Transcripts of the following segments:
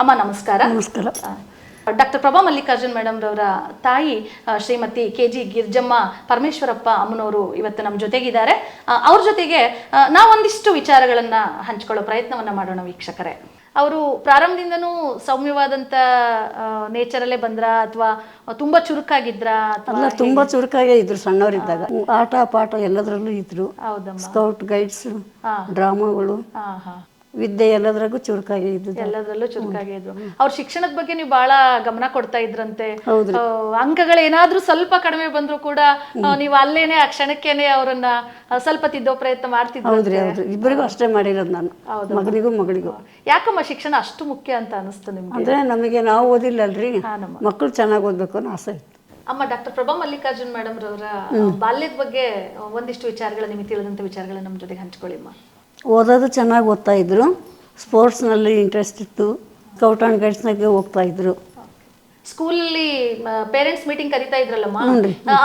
ಅಮ್ಮ ನಮಸ್ಕಾರ. ನಮಸ್ಕಾರ. ಡಾಕ್ಟರ್ ಪ್ರಭಾ ಮಲ್ಲಿಕಾರ್ಜುನ್ ಮೇಡಮ್ ರವರ ತಾಯಿ ಶ್ರೀಮತಿ ಕೆ ಜಿ ಗಿರ್ಜಮ್ಮ ಪರಮೇಶ್ವರಪ್ಪ ಅಮ್ಮನವರು ಇವತ್ತು ನಮ್ಮ ಜೊತೆಗಿದ್ದಾರೆ. ಅವ್ರ ಜೊತೆಗೆ ನಾವೊಂದಿಷ್ಟು ವಿಚಾರಗಳನ್ನ ಹಂಚ್ಕೊಳ್ಳೋ ಪ್ರಯತ್ನವನ್ನ ಮಾಡೋಣ ವೀಕ್ಷಕರೇ. ಅವರು ಪ್ರಾರಂಭದಿಂದನೂ ಸೌಮ್ಯವಾದಂಥ ನೇಚರಲ್ಲೇ ಬಂದ್ರ ಅಥವಾ ತುಂಬಾ ಚುರುಕಾಗಿದ್ರ ತುಂಬಾ ಚುರುಕಾಗೇ ಇದ್ರು ಸಣ್ಣವರಿದ್ದಾಗ. ಆಟ ಪಾಠ ಎಲ್ಲದರಲ್ಲೂ ಇದ್ರು. Scout guides. ಡ್ರಾಮಾಗಳು. ವಿದ್ಯೆ ಎಲ್ಲದ್ರಾಗೂ ಚುರುಕಾಗಿ ಇದ್ದು ಎಲ್ಲದರಲ್ಲೂ ಚುರುಕಾಗಿ ಇದ್ರು ಅವ್ರ ಶಿಕ್ಷಣದ ಬಗ್ಗೆ ನೀವು ಬಹಳ ಗಮನ ಕೊಡ್ತಾ ಇದ್ರಂತೆ. ಅಂಕಗಳು ಏನಾದ್ರೂ ಅಂಕಗಳೇನಾದ್ರೂ ಸ್ವಲ್ಪ ಕಡಿಮೆ ಬಂದ್ರು ಕೂಡ ನೀವು ಅಲ್ಲೇನೆ ಆ ಕ್ಷಣಕ್ಕೇನೆ ಅವರನ್ನ ಸ್ವಲ್ಪ ತಿದ್ದೋ ಪ್ರಯತ್ನ ಮಾಡ್ತಿದ್ರು ಹೌದ್ರಿ ಹೌದು ಇಬ್ಬರಿಗೂ ಅಷ್ಟೇ ಮಾಡಿರೋದು ನಾನು. ಮಗನಿಗೂ ಮಗಳಿಗೂ. ಯಾಕಮ್ಮ ಶಿಕ್ಷಣ ಅಷ್ಟು ಮುಖ್ಯ ಅಂತ ಅನಿಸ್ತು ನಿಮ್ಗೆ? ಅಂದ್ರೆ ನಮಗೆ ನಾವು ಓದಿಲ್ಲ ಅಲ್ರಿ. ಮಕ್ಕಳು ಚೆನ್ನಾಗಿ ಓದ್ಬೇಕು ಅನ್ನೋ ಆಸೆ ಇತ್ತು. ಅಮ್ಮ ಡಾಕ್ಟರ್ ಪ್ರಭಾ ಮಲ್ಲಿಕಾರ್ಜುನ್ ಮೇಡಮ್ ರವರ ಬಾಲ್ಯದ ಬಗ್ಗೆ ಒಂದಿಷ್ಟು ವಿಚಾರಗಳ ನಿಮಗೆ ತಿಳಿದಂತ ವಿಚಾರಗಳನ್ನ ನಮ್ಮ ಜೊತೆಗೆ ಹಂಚ್ಕೊಳ್ಳಿ ಅಮ್ಮ. ಓದೋದು ಚೆನ್ನಾಗಿ ಓದ್ತಾಯಿದ್ರು ಸ್ಪೋರ್ಟ್ಸ್ನಲ್ಲಿ ಇಂಟ್ರೆಸ್ಟ್ ಇತ್ತು. ಸ್ಕೌಟ್ ಆ್ಯಂಡ್ ಗೈಡ್ಸ್ನಾಗೆ ಹೋಗ್ತಾ ಇದ್ರು. ಸ್ಕೂಲಲ್ಲಿ ಪೇರೆಂಟ್ಸ್ ಮೀಟಿಂಗ್ ಕರಿತಾ ಇದ್ರಲ್ಲಮ್ಮ?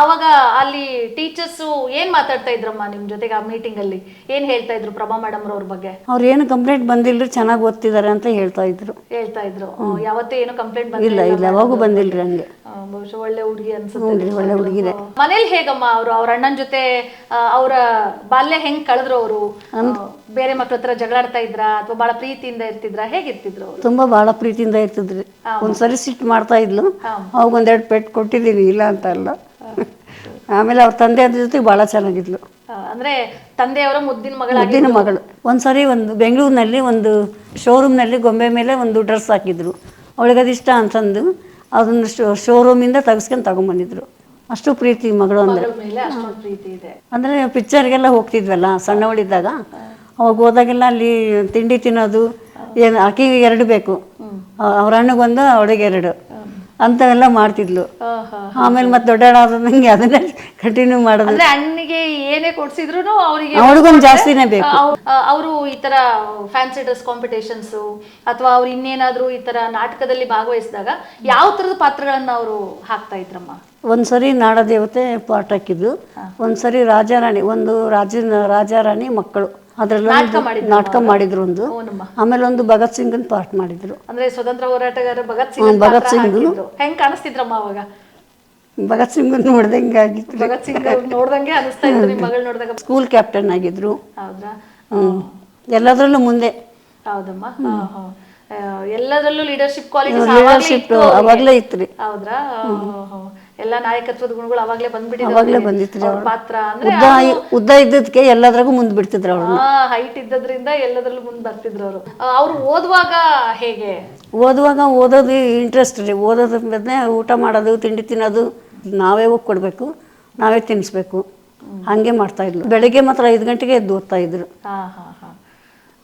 ಅವಾಗ ಅಲ್ಲಿ ಟೀಚರ್ಸ್ ಏನ್ ಮಾತಾಡ್ತಾ ಇದ್ರಮ್ಮ ನಿಮ್ ಜೊತೆಗೆ ಆ ಮೀಟಿಂಗ್ ಅಲ್ಲಿ? ಏನ್ ಹೇಳ್ತಾ ಇದ್ರು ಪ್ರಭಾ ಮೇಡಮ್ ಅವ್ರ ಬಗ್ಗೆ? ಅವ್ರು ಏನು ಕಂಪ್ಲೇಂಟ್ ಬಂದಿಲ್ರಿ ಚೆನ್ನಾಗಿ ಓದ್ತಿದ್ದಾರೆ ಅಂತ ಹೇಳ್ತಾ ಇದ್ರು. ಹೇಳ್ತಾ ಇದ್ರು. ಯಾವತ್ತೂ ಏನು ಕಂಪ್ಲೇಂಟ್ ಬಂದಿಲ್ಲ ಇಲ್ಲ ಯಾವಾಗೂ ಬಂದಿಲ್ರಿ ಹಂಗೆ. ಬಹುಶಃ ಒಳ್ಳೆ ಹುಡುಗಿ ಅನ್ಸುತ್ತೆ. ಒಳ್ಳೆ ಹುಡುಗಿನೇ ಮನೇಲಿ ಹೇಗಮ್ಮ ಅವರು? ಅವ್ರ ಅಣ್ಣನ ಜೊತೆ ಅವರ ಬಾಲ್ಯ ಹೆಂಗ್ ಕಳೆದ್ರು ಅವರು? ಬೇರೆ ಮಕ್ಳ ಹತ್ರ ಜಗಳಾಡ್ತಾ ಇದ್ರ? ಅಥವಾ ಬಹಳ ಪ್ರೀತಿಯಿಂದ ಇರ್ತಿದ್ರ? ಹೇಗಿರ್ತಿದ್ರು ತುಂಬಾ ಬಹಳ ಪ್ರೀತಿಯಿಂದ ಇರ್ತಿದ್ರಿ. ಒಂದ್ಸರಿ ಸಿಟ್ ಮಾಡ್ತಾ ಇದ್ಲು. ಅವಾಗ ಒಂದೆರಡು ಪೆಟ್ಟು ಕೊಟ್ಟಿದ್ದೀನಿ ಇಲ್ಲ ಅಂತ ಅಲ್ಲ. ಆಮೇಲೆ ಅವ್ರ ತಂದೆ ಅದ್ರ ಜೊತೆ ಭಾಳ ಚೆನ್ನಾಗಿದ್ಲು. ಅಂದ್ರೆ ತಂದೆಯವರ ಮುದ್ದಿನ ಮಗಳಾಗಿ ಮುದ್ದಿನ ಮಗಳು. ಒಂದ್ಸರಿ ಒಂದು ಬೆಂಗಳೂರಿನಲ್ಲಿ ಒಂದು ಶೋರೂಮ್ನಲ್ಲಿ ಗೊಂಬೆ ಮೇಲೆ ಒಂದು ಡ್ರೆಸ್ ಹಾಕಿದ್ರು. ಅವಳಿಗೆ ಅದಿಷ್ಟ ಅಂತಂದು ಅದನ್ನು ಶೋ ಶೋರೂಮಿಂದ ತೆಗೆಸ್ಕೊಂಡು ತಗೊಂಬಂದಿದ್ರು. ಅಷ್ಟು ಪ್ರೀತಿ ಮಗಳು ಅಂದರೆ. ಮಗಳ ಅಂದರೆ ಪಿಕ್ಚರ್ಗೆಲ್ಲ ಹೋಗ್ತಿದ್ವಲ್ಲ ಸಣ್ಣವಳಿದ್ದಾಗ. ಅವಾಗ ಹೋದಾಗೆಲ್ಲ ಅಲ್ಲಿ ತಿಂಡಿ ತಿನ್ನೋದು ಏನು ಆಕೆಗೆ ಎರಡು ಬೇಕು. ಅವ್ರ ಅಣ್ಣಗೊಂದು ಅವಳಿಗೆ ಎರಡು. ಅಂಥವೆಲ್ಲ ಮಾಡ್ತಿದ್ಲು. ಆಮೇಲೆ ಮತ್ತೆ ದೊಡ್ಡಾಡಾದಂಗೆ ಅದನ್ನೇ ಕಂಟಿನ್ಯೂ ಮಾಡೋದು. ಅಂದ್ರೆ ಅಣ್ಣನಿಗೆ ಏನೇ ಕೊಡ್ಸಿದ್ರು ಅವರಿಗೆ ಅವ್ರಿಗೊಂದು ಜಾಸ್ತಿನೇ ಬೇಕು. ಅವರು ಈ ತರ ಫ್ಯಾನ್ಸಿ ಡ್ರೆಸ್ ಕಾಂಪಿಟೇಷನ್ಸ್ ಅಥವಾ ಅವ್ರು ಇನ್ನೇನಾದ್ರೂ ಈ ತರ ನಾಟಕದಲ್ಲಿ ಭಾಗವಹಿಸಿದಾಗ ಯಾವ ತರದ ಪಾತ್ರಗಳನ್ನ ಅವರು ಹಾಕ್ತಾ ಇದ್ರಮ್ಮ? ಒಂದ್ಸರಿ ನಾಡದೇವತೆ ಪಾಠ ಹಾಕಿದ್ದು. ಒಂದ್ಸರಿ ರಾಜಾರಾಣಿ ಒಂದು ರಾಜ ರಾಜಾರಾಣಿ ಮಕ್ಕಳು. ಅದರಲ್ಲಿ ನಾಟಕ ಮಾಡಿದ್ರು ಒಂದು. ಆಮೇಲೆ ಒಂದು ಭಗತ್ ಸಿಂಗನ್ ಪಾರ್ಟ್ ಮಾಡಿದ್ರು. ಅಂದ್ರೆ ಸ್ವತಂತ್ರ ಹೋರಾಟಗಾರ ಭಗತ್ ಸಿಂಗ್ ಭಗತ್ ಸಿಂಗ್. ಹೆಂಗ್ ಕಾಣಿಸ್ತಿದ್ರಮ್ಮ ಅವಾಗ? ಭಗತ್ ಸಿಂಗನ್ ನೋಡ್ದಂಗೆ ಆಗಿತ್ತು. ಭಗತ್ ಸಿಂಗ್ ನೋಡ್ದಂಗೆ ಅನಿಸ್ತಾ ಇತ್ತು ನಿಮ್ ಮಗಳು ನೋಡಿದಾಗ. ಸ್ಕೂಲ್ ಕ್ಯಾಪ್ಟನ್ ಆಗಿದ್ರು. ಹೌದಾ. ಎಲ್ಲದರಲ್ಲೂ ಮುಂದೆ. ಹೌದಮ್ಮ. ಎಲ್ಲದರಲ್ಲೂ ಲೀಡರ್ಶಿಪ್ ಕ್ವಾಲಿಟಿ ಲೀಡರ್ಶಿಪ್ ಅವಾಗಲೇ ಇತ್ತು ರೀ. ಹೌದ್ರಾ. ಎಲ್ಲ ನಾಯಕತ್ವದ ಗುಣಗಳು ಅವಾಗ್ಲೇ ಅವಾಗಲೇ ಬಂದಿತ್ತು ಅವ್ರ ಪಾತ್ರ ಅಂದ್ರೆ ಉದ್ದ ಉದ್ದ ಇದ್ದದಕ್ಕೆ ಎಲ್ಲದ್ರಾಗೂ ಮುಂದೆ ಬಿಡ್ತಿದ್ರು ಅವಳು ಹೈಟ್ ಇದ್ದದ್ರಿಂದ ಎಲ್ಲದ್ರಲ್ಲೂ ಮುಂದ್ ಬರ್ತಿದ್ರು ಅವರು. ಅವ್ರು ಓದುವಾಗ ಹೇಗೆ? ಓದುವಾಗ ಓದೋದು ಇಂಟ್ರೆಸ್ಟ್ ರೀ. ಓದೋದ್ರ ಮೇಲೆ ಊಟ ಮಾಡೋದು ತಿಂಡಿ ತಿನ್ನೋದು ನಾವೇ ಹೋಗಿ ಕೊಡಬೇಕು ನಾವೇ ತಿನ್ನಿಸ್ಬೇಕು ಹಾಗೆ ಮಾಡ್ತಾ ಇದ್ಲು. ಬೆಳಿಗ್ಗೆ ಮಾತ್ರ ಐದು ಗಂಟೆಗೆ ಎದ್ದು ಓದ್ತಾ ಇದ್ರು. ಹಾ ಹಾ ಹಾ.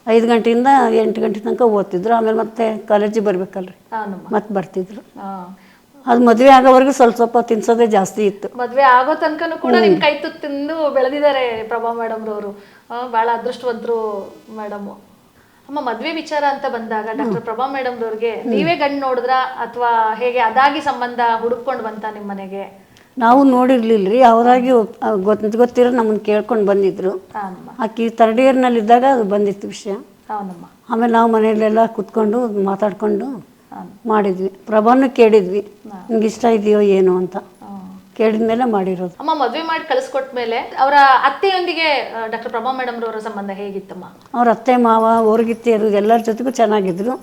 ಐದು ಗಂಟೆಯಿಂದ ಎಂಟು ಗಂಟೆ ತನಕ ಓದ್ತಿದ್ರು. ಆಮೇಲೆ ಮತ್ತೆ ಕಾಲೇಜಿಗೆ ಬರ್ಬೇಕಲ್ರಿ. ಹಾನಮ್ಮ ಮತ್ತೆ ಬರ್ತಿದ್ರು. ಅದು ಮದುವೆ ಆಗೋವರೆಗೂ ಸ್ವಲ್ಪ ಸ್ವಲ್ಪ ತಿನ್ಸೋದೇ ಜಾಸ್ತಿ ಇತ್ತು. ಮದ್ವೆ ಆಗೋ ತನಕನೂ ಕೂಡ ನಿಮ್ ಕೈ ತುತ್ತು ತಿಂದು ಬೆಳೆದಿದ್ದಾರೆ ಪ್ರಭಾ ಮೇಡಮ್ ರವರು. ಬಹಳ ಅದೃಷ್ಟವಂತರು ಮೇಡಮ್ ಅಮ್ಮ ಮದ್ವೆ ವಿಚಾರ ಅಂತ ಬಂದಾಗ ಡಾಕ್ಟರ್ ಪ್ರಭಾ ಮೇಡಮ್ ರವ್ರಿಗೆ ನೀವೇ ಗಂಡು ನೋಡಿದ್ರ ಅಥವಾ ಹೇಗೆ ಅದಾಗಿ ಸಂಬಂಧ ಹುಡುಕೊಂಡು ಬಂತ ನಿಮ್ ಮನೆಗೆ? ನಾವು ನೋಡಿರ್ಲಿಲ್ಲ ರೀ ಅವರಾಗಿ ಗೊತ್ತ ಗೊತ್ತಿರೋ ನಮ್ಮನ್ನ ಕೇಳ್ಕೊಂಡು ಬಂದಿದ್ರು. ಹಾನಮ್ಮ ಆಕಿ ತರ್ಡ್ ಇಯರ್ನಲ್ಲಿದ್ದಾಗ ಅದು ಬಂದಿತ್ತು ವಿಷಯ. ಹೌದಮ್ಮ. ಆಮೇಲೆ ನಾವು ಮನೆಯಲ್ಲೆಲ್ಲ ಕುತ್ಕೊಂಡು ಮಾತಾಡ್ಕೊಂಡು ಮಾಡಿದ್ವಿ. ಪ್ರಭಾನು ಕೇಳಿದ್ವಿ. ನಿಮ್ಗೆ ಇಷ್ಟ ಇದೆಯೋ ಏನು ಅಂತ. ಕೇಳಿದ್ಮೇಲೆ ಮಾಡಿರೋದು. ಅಮ್ಮ ಮದುವೆ ಮಾಡಿ ಕಳಿಸ್ಕೊಟ್ಮೇಲೆ ಅವರ ಅತ್ತೆಯೊಂದಿಗೆ ಡಾಕ್ಟರ್ ಪ್ರಭಾ ಮೇಡಮ್ ಅವರ ಸಂಬಂಧ ಹೇಗಿತ್ತಮ್ಮ? ಅವ್ರ ಅತ್ತೆ ಮಾವ ಅವ್ರಿಗಿತ್ತಿಯರು ಎಲ್ಲರ ಜೊತೆಗೂ ಚೆನ್ನಾಗಿದ್ರು.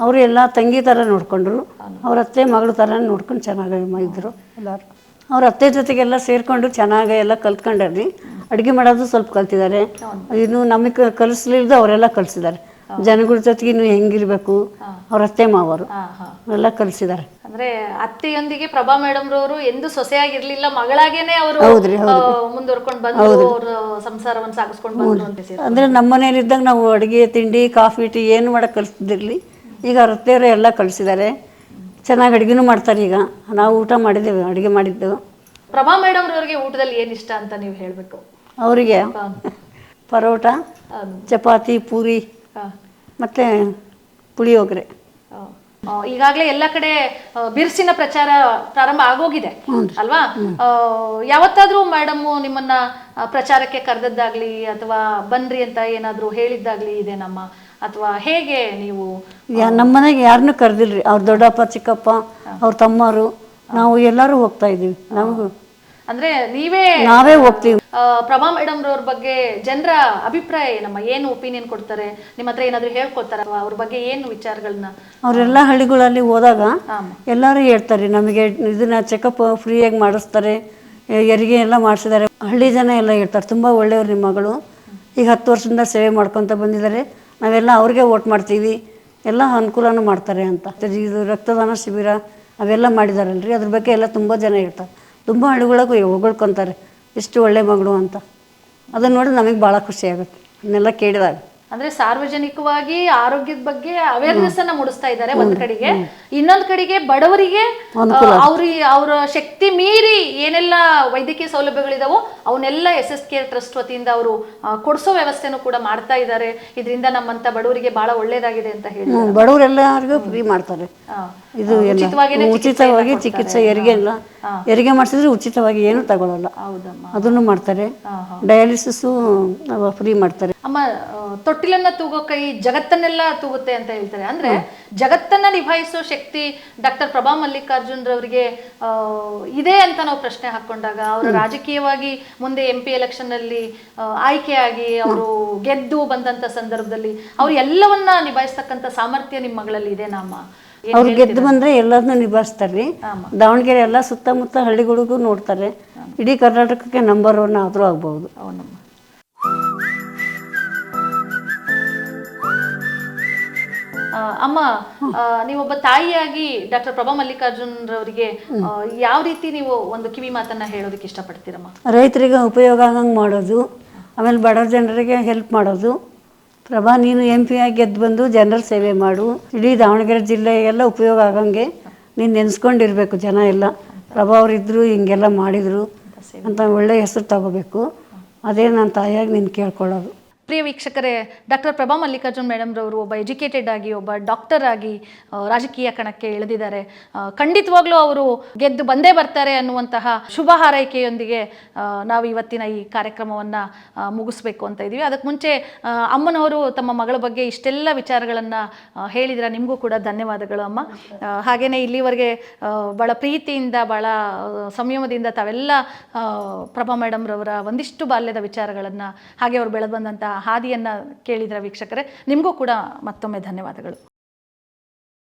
ಅವರು ಎಲ್ಲ ತಂಗಿ ಥರ ನೋಡ್ಕೊಂಡ್ರು. ಅವ್ರ ಅತ್ತೆ ಮಗಳು ಥರ ನೋಡ್ಕೊಂಡು ಚೆನ್ನಾಗಿ ಇದ್ರು. ಎಲ್ಲರೂ. ಅವ್ರ ಅತ್ತೆ ಜೊತೆಗೆಲ್ಲ ಸೇರಿಕೊಂಡು ಚೆನ್ನಾಗಿ ಎಲ್ಲ ಕಲ್ತ್ಕೊಂಡ್ರಿ ಅಡುಗೆ ಮಾಡೋದು ಸ್ವಲ್ಪ ಕಲ್ತಿದ್ದಾರೆ. ಇನ್ನು ನಮಗೆ ಕಲಿಸ್ಲಿಲ್ದು ಅವರೆಲ್ಲ ಕಲಿಸಿದ್ದಾರೆ. ಜನಗಳ ಜೊತೆಗೆ ನೀವು ಹೆಂಗಿರ್ಬೇಕು ಅವ್ರ ಅತ್ತೆ ಮಾವರು. ಎಲ್ಲ ಕಲಿಸಿದ್ದಾರೆ ಅಂದ್ರೆ ಅತ್ತೆಯೊಂದಿಗೆ ಪ್ರಭಾ ಮೇಡಮ್ ರವರು ಎಂದು ಸೊಸೆಯಾಗಿರ್ಲಿಲ್ಲ ಮಗಳಾಗೇನೆ ಅವರು ಮುಂದುವರ್ಕೊಂಡು ಅವ್ರ ಸಂಸಾರವನ್ನು ಸಾಗಿಸ್ಕೊಂಡು ಬಂದ್ರು ಅಂತ ಅಂದ್ರೆ ಅಂದರೆ ನಮ್ಮ ಮನೇಲಿದ್ದಾಗ ನಾವು ಅಡುಗೆ ತಿಂಡಿ ಕಾಫಿ ಟೀ ಏನು ಮಾಡಕ್ ಕಲಿಸ್ತಿರ್ಲಿ ಈಗ ಅವ್ರ ಅತ್ತೆಯವರು ಎಲ್ಲ ಕಲಿಸಿದ್ದಾರೆ ಚೆನ್ನಾಗಿ ಅಡುಗೆನೂ ಮಾಡ್ತಾರೆ ಈಗ. ನಾವು ಊಟ ಮಾಡಿದ್ದೇವೆ ಅಡುಗೆ ಮಾಡಿದ್ದು. ಪ್ರಭಾ ಮೇಡಮ್ ರವರಿಗೆ ಊಟದಲ್ಲಿ ಏನ್ ಇಷ್ಟ ಅಂತ ನೀವು ಹೇಳ್ಬೇಕು? ಅವರಿಗೆ. ಪರೋಟ ಚಪಾತಿ ಪೂರಿ. ಮತ್ತು ಪುಳಿಯೋಗರೆ. ಈಗಾಗಲೇ ಎಲ್ಲ ಕಡೆ ಬಿರ್ಸಿನ ಪ್ರಚಾರ ಪ್ರಾರಂಭ ಆಗೋಗಿದೆ. ಅಲ್ವಾ? ಯಾವತ್ತಾದ್ರೂ ಮೇಡಮ್ ನಿಮ್ಮನ್ನ ಪ್ರಚಾರಕ್ಕೆ ಕರೆದದ್ದಾಗ್ಲಿ ಅಥವಾ ಬನ್ರಿ ಅಂತ ಏನಾದ್ರೂ ಹೇಳಿದ್ದಾಗ್ಲಿ ಇದೆ ನಮ್ಮ ಅಥವಾ ಹೇಗೆ ನೀವು ನಮ್ಮ ಮನೆಗೆ ಯಾರನ್ನೂ ಕರೆದಿಲ್ರಿ. ಅವ್ರ ದೊಡ್ಡಪ್ಪ ಚಿಕ್ಕಪ್ಪ ಅವ್ರ ತಮ್ಮರು. ನಾವು ಎಲ್ಲರೂ ಹೋಗ್ತಾ ಇದೀವಿ ನಮಗೂ ಅಂದ್ರೆ ನೀವೇ ನಾವೇ ಹೋಗ್ತೀವಿ. ಪ್ರಭಾ ಮೇಡಮ್ ಅವ್ರ ಬಗ್ಗೆ ಜನರ ಅಭಿಪ್ರಾಯ ಏನಮ್ಮ? ಏನು ಒಪಿನಿಯನ್ ಕೊಡ್ತಾರೆ? ನಿಮ್ಮ ಹತ್ರ ಏನಾದ್ರು ಹೇಳ್ಕೊಡ್ತಾರ? ಅವ್ರ ಬಗ್ಗೆ ಏನು ವಿಚಾರಗಳನ್ನ ಅವರೆಲ್ಲ ಹಳ್ಳಿಗಳಲ್ಲಿ ಹೋದಾಗ. ಎಲ್ಲರೂ ಹೇಳ್ತಾರೆ ನಮಗೆ ಇದನ್ನ ಚೆಕಪ್ ಫ್ರೀಯಾಗಿ ಮಾಡಿಸ್ತಾರೆ ಹೆರಿಗೆ ಎಲ್ಲ ಮಾಡಿಸಿದ್ದಾರೆ. ಹಳ್ಳಿ ಜನ ಎಲ್ಲ ಹೇಳ್ತಾರೆ ತುಂಬ ಒಳ್ಳೆಯವ್ರು ನಿಮ್ಮ ಮಗಳು. ಈಗ ಹತ್ತು ವರ್ಷದಿಂದ ಸೇವೆ ಮಾಡ್ಕೊತ ಬಂದಿದ್ದಾರೆ. ನಾವೆಲ್ಲ ಅವ್ರಿಗೆ ಓಟ್ ಮಾಡ್ತೀವಿ. ಎಲ್ಲ ಅನುಕೂಲನೂ ಮಾಡ್ತಾರೆ ಅಂತ. ಇದು ರಕ್ತದಾನ ಶಿಬಿರ ಅವೆಲ್ಲ ಮಾಡಿದಾರಲ್ರಿ? ಅದ್ರ ಬಗ್ಗೆ ಎಲ್ಲ ತುಂಬ ಜನ ಹೇಳ್ತಾರೆ. ತುಂಬ ಹಳ್ಳಿಗಳಿಗೂ ಹೊಗಳ್ಕೊತಾರೆ. ಎಷ್ಟು ಒಳ್ಳೆ ಮಗಳು ಅಂತ. ಅದನ್ನ ನೋಡಿ ನಮಗೆ ಭಾಳ ಖುಷಿ ಆಗುತ್ತೆ. ಅದನ್ನೆಲ್ಲ ಕೇಳಿದಾಗ. ಅಂದ್ರೆ ಸಾರ್ವಜನಿಕವಾಗಿ ಆರೋಗ್ಯದ ಬಗ್ಗೆ ಅವೇರ್ನೆಸ್ ಅನ್ನ ಮೂಡಿಸ್ತಾ ಇದ್ದಾರೆ ಒಂದ್ ಕಡೆಗೆ. ಇನ್ನೊಂದ್ ಕಡೆಗೆ ಬಡವರಿಗೆ ಅವ್ರ ಅವರ ಶಕ್ತಿ ಮೀರಿ ಏನೆಲ್ಲ ವೈದ್ಯಕೀಯ ಸೌಲಭ್ಯಗಳಿದಾವೋ ಅವನ್ನೆಲ್ಲ ಎಸ್ ಎಸ್ ಕೇರ್ ಟ್ರಸ್ಟ್ ವತಿಯಿಂದ ಅವರು ಕೊಡಿಸೋ ವ್ಯವಸ್ಥೆನೂ ಕೂಡ ಮಾಡ್ತಾ ಇದ್ದಾರೆ. ಇದರಿಂದ ನಮ್ಮಂತ ಬಡವರಿಗೆ ಬಹಳ ಒಳ್ಳೇದಾಗಿದೆ ಅಂತ ಹೇಳಿ ಬಡವರೆಲ್ಲರಿಗೂ ಫ್ರೀ ಮಾಡ್ತಾರೆ. ಇದು ಉಚಿತವಾಗಿ ಚಿಕಿತ್ಸೆ ಎಲ್ಲ ಹೆರಿಗೆ ಮಾಡಿಸಿದ್ರೆ ಉಚಿತವಾಗಿ ಏನು ತಗೊಳ್ಳಲ್ಲ ಹೌದಮ್ಮ. ಅದನ್ನು ಮಾಡ್ತಾರೆ. ಡಯಾಲಿಸಿಸ್ ಫ್ರೀ ಮಾಡ್ತಾರೆ. ಅಮ್ಮ ತೊಟ್ಟಿಲನ್ನ ತೂಗೋ ಕೈ ಜಗತ್ತನ್ನೆಲ್ಲ ತೂಗುತ್ತೆ ಅಂತ ಹೇಳ್ತಾರೆ. ಅಂದ್ರೆ ಜಗತ್ತನ್ನ ನಿಭಾಯಿಸೋ ಶಕ್ತಿ ಡಾಕ್ಟರ್ ಪ್ರಭಾ ಮಲ್ಲಿಕಾರ್ಜುನ್ ರವರಿಗೆ ಇದೆ ಅಂತ ನಾವು ಪ್ರಶ್ನೆ ಹಾಕೊಂಡಾಗ ಅವರು ರಾಜಕೀಯವಾಗಿ ಮುಂದೆ ಎಂ ಪಿ ಎಲೆಕ್ಷನ್ ಅಲ್ಲಿ ಆಯ್ಕೆಯಾಗಿ ಅವರು ಗೆದ್ದು ಬಂದಂತ ಸಂದರ್ಭದಲ್ಲಿ ಅವ್ರು ಎಲ್ಲವನ್ನ ನಿಭಾಯಿಸ್ತಕ್ಕಂಥ ಸಾಮರ್ಥ್ಯ ನಿಮ್ಮ ಮಗಳಲ್ಲಿ ಇದೆ ನಮ್ಮ. ಅವ್ರು ಗೆದ್ದು ಬಂದ್ರೆ ಎಲ್ಲರನ್ನೂ ನಿಭಾಯಿಸ್ತಾರೆ. ದಾವಣಗೆರೆ ಎಲ್ಲ ಸುತ್ತಮುತ್ತ ಹಳ್ಳಿಗಳಿಗೂ ನೋಡ್ತಾರೆ. ಇಡೀ ಕರ್ನಾಟಕಕ್ಕೆ ನಂಬರ್ ಒನ್ ಆದರೂ ಆಗ್ಬೋದು ಅವನಮ್ಮ ಆ, ಅಮ್ಮ ಆ, ನೀವೊಬ್ಬ ತಾಯಿಯಾಗಿ ಡಾಕ್ಟರ್ ಪ್ರಭಾ ಮಲ್ಲಿಕಾರ್ಜುನ್ ರವರಿಗೆ ಯಾವ ರೀತಿ ನೀವು ಒಂದು ಕಿವಿ ಮಾತನ್ನ ಹೇಳೋದಕ್ಕೆ ಇಷ್ಟಪಡ್ತೀರಮ್ಮ? ರೈತರಿಗೆ ಉಪಯೋಗ ಆಗಂಗೆ ಮಾಡೋದು ಆಮೇಲೆ ಬಡ ಜನರಿಗೆ ಹೆಲ್ಪ್ ಮಾಡೋದು ಪ್ರಭಾ, ನೀನು ಎಂ ಪಿ ಆಗಿ ಗೆದ್ದು ಬಂದು ಜನರ ಸೇವೆ ಮಾಡು. ಇಡೀ ದಾವಣಗೆರೆ ಜಿಲ್ಲೆಗೆಲ್ಲ ಉಪಯೋಗ ಆಗಂಗೆ ನೀನು ನೆನೆಸ್ಕೊಂಡಿರ್ಬೇಕು ಜನ ಎಲ್ಲ. ಪ್ರಭಾ ಅವರಿದ್ದರು ಹಿಂಗೆಲ್ಲ ಮಾಡಿದರು ಅಂತ ಒಳ್ಳೆಯ ಹೆಸರು ತಗೋಬೇಕು. ಅದೇ ನನ್ನ ತಾಯಿಯಾಗಿ ನೀನು ಕೇಳ್ಕೊಳ್ಳೋದು. ಪ್ರಿಯ ವೀಕ್ಷಕರೇ ಡಾಕ್ಟರ್ ಪ್ರಭಾ ಮಲ್ಲಿಕಾರ್ಜುನ್ ಮೇಡಮ್ ರವರು ಒಬ್ಬ ಎಜುಕೇಟೆಡ್ ಆಗಿ ಒಬ್ಬ ಡಾಕ್ಟರ್ ಆಗಿ ರಾಜಕೀಯ ಕಣಕ್ಕೆ ಇಳಿದಿದ್ದಾರೆ. ಖಂಡಿತವಾಗ್ಲೂ ಅವರು ಗೆದ್ದು ಬಂದೇ ಬರ್ತಾರೆ ಅನ್ನುವಂತಹ ಶುಭ ಹಾರೈಕೆಯೊಂದಿಗೆ ನಾವು ಇವತ್ತಿನ ಈ ಕಾರ್ಯಕ್ರಮವನ್ನು ಮುಗಿಸ್ಬೇಕು ಅಂತ ಇದ್ದೀವಿ. ಅದಕ್ಕೆ ಮುಂಚೆ ಅಮ್ಮನವರು ತಮ್ಮ ಮಗಳ ಬಗ್ಗೆ ಇಷ್ಟೆಲ್ಲ ವಿಚಾರಗಳನ್ನು ಹೇಳಿದ್ರ ನಿಮಗೂ ಕೂಡ ಧನ್ಯವಾದಗಳು ಅಮ್ಮ. ಹಾಗೇ ಇಲ್ಲಿವರೆಗೆ ಬಹಳ ಪ್ರೀತಿಯಿಂದ ಆ, ಸಂಯಮದಿಂದ ತಾವೆಲ್ಲ ಪ್ರಭಾ ಮೇಡಮ್ರವರ ಒಂದಿಷ್ಟು ಬಾಲ್ಯದ ವಿಚಾರಗಳನ್ನು ಹಾಗೆ ಅವರು ಬೆಳೆದು ಬಂದಂಥ ಹಾದಿಯನ್ನು ಕೇಳಿದ್ರ ವೀಕ್ಷಕರೇ ನಿಮಗೂ ಕೂಡ ಮತ್ತೊಮ್ಮೆ ಧನ್ಯವಾದಗಳು.